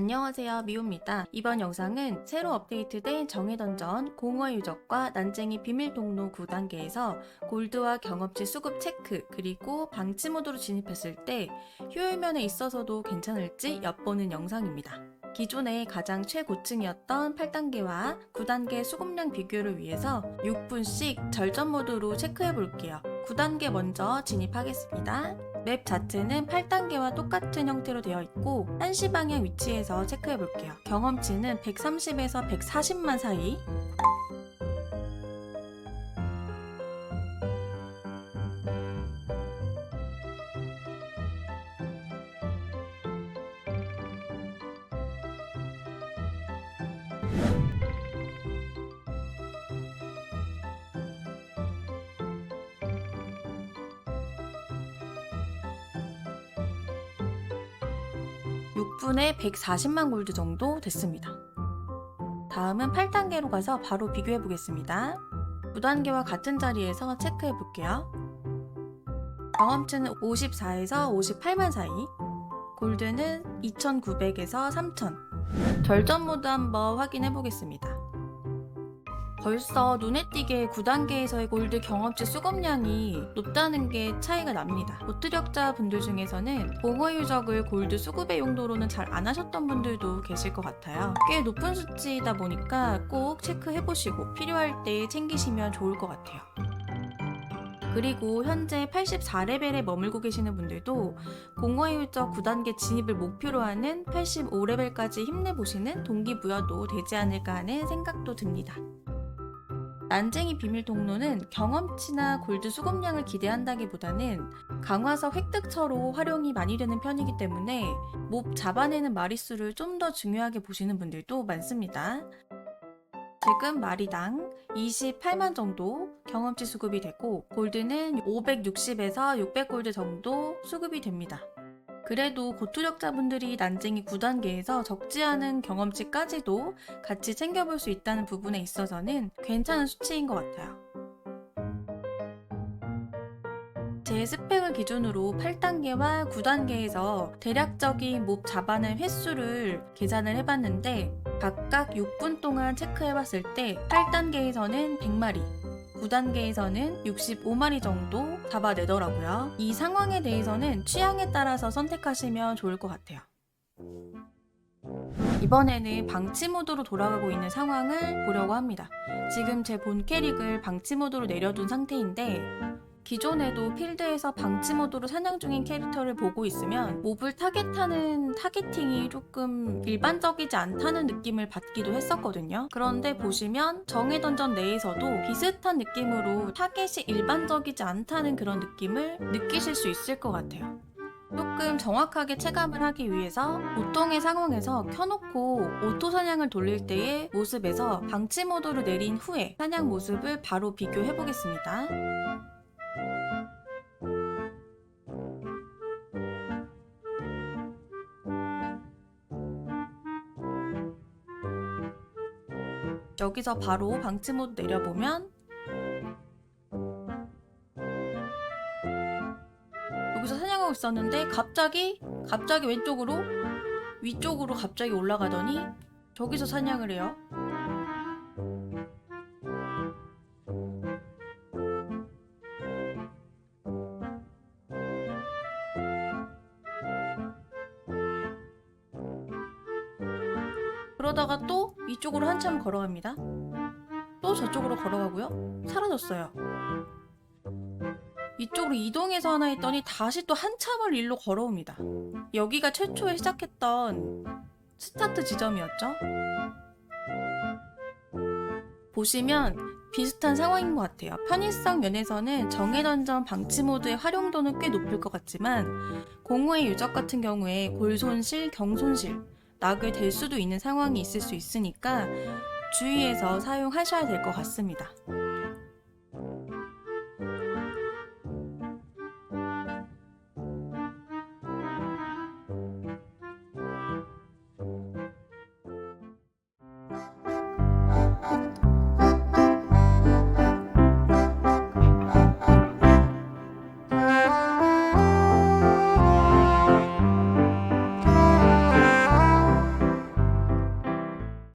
안녕하세요 미호입니다. 이번 영상은 새로 업데이트된 정해던전 공허의 유적과 난쟁이 비밀 통로 9단계에서 골드와 경험치 수급 체크 그리고 방치 모드로 진입했을 때 효율면에 있어서도 괜찮을지 엿보는 영상입니다. 기존에 가장 최고층이었던 8단계와 9단계 수급량 비교를 위해서 6분씩 절전 모드로 체크해 볼게요. 9단계 먼저 진입하겠습니다. 맵 자체는 8단계와 똑같은 형태로 되어 있고 1시 방향 위치에서 체크해 볼게요. 경험치는 130에서 140만 사이. 육 6분에 140만 골드 정도 됐습니다. 다음은 8단계로 가서 바로 비교해 보겠습니다. 9단계와 같은 자리에서 체크해 볼게요. 경험치는 54에서 58만 사이, 골드는 2900에서 3000. 절전 모드 한번 확인해 보겠습니다. 벌써 눈에 띄게 9단계에서의 골드 경험치 수급량이 높다는 게 차이가 납니다. 보트력자 분들 중에서는 공허 유적을 골드 수급의 용도로는 잘 안 하셨던 분들도 계실 것 같아요. 꽤 높은 수치이다 보니까 꼭 체크해보시고 필요할 때 챙기시면 좋을 것 같아요. 그리고 현재 84레벨에 머물고 계시는 분들도 공허의 유적 9단계 진입을 목표로 하는 85레벨까지 힘내보시는 동기부여도 되지 않을까 하는 생각도 듭니다. 난쟁이 비밀 통로는 경험치나 골드 수급량을 기대한다기보다는 강화서 획득처로 활용이 많이 되는 편이기 때문에 몹 잡아내는 마리수를 좀 더 중요하게 보시는 분들도 많습니다. 지금 마리당 28만 정도 경험치 수급이 되고 골드는 560에서 600골드 정도 수급이 됩니다. 그래도 고투력자분들이 난쟁이 9단계에서 적지 않은 경험치까지도 같이 챙겨볼 수 있다는 부분에 있어서는 괜찮은 수치인 것 같아요. 제 스펙을 기준으로 8단계와 9단계에서 대략적인 몹 잡아낸 횟수를 계산을 해봤는데 각각 6분 동안 체크해봤을 때 8단계에서는 100마리, 9단계에서는 65마리 정도 잡아내더라고요. 이 상황에 대해서는 취향에 따라서 선택하시면 좋을 것 같아요. 이번에는 방치 모드로 돌아가고 있는 상황을 보려고 합니다. 지금 제 본 캐릭을 방치 모드로 내려둔 상태인데 기존에도 필드에서 방치 모드로 사냥 중인 캐릭터를 보고 있으면 몹을 타겟하는 타겟팅이 조금 일반적이지 않다는 느낌을 받기도 했었거든요. 그런데 보시면 정의 던전 내에서도 비슷한 느낌으로 타겟이 일반적이지 않다는 그런 느낌을 느끼실 수 있을 것 같아요. 조금 정확하게 체감을 하기 위해서 보통의 상황에서 켜놓고 오토 사냥을 돌릴 때의 모습에서 방치 모드로 내린 후에 사냥 모습을 바로 비교해 보겠습니다. 여기서 바로 방치 모드 내려보면 여기서 사냥하고 있었는데 갑자기 갑자기 왼쪽으로 위쪽으로 갑자기 올라가더니 저기서 사냥을 해요. 그러다가 또 이쪽으로 한참 걸어갑니다. 또 저쪽으로 걸어가고요. 사라졌어요. 이쪽으로 이동해서 하나 했더니 다시 또 한참을 일로 걸어옵니다. 여기가 최초에 시작했던 스타트 지점이었죠. 보시면 비슷한 상황인 것 같아요. 편의성 면에서는 정해던전 방치 모드의 활용도는 꽤 높을 것 같지만 공허의 유적 같은 경우에 골손실, 경손실, 낙을 될 수도 있는 상황이 있을 수 있으니까 주의해서 사용하셔야 될 것 같습니다.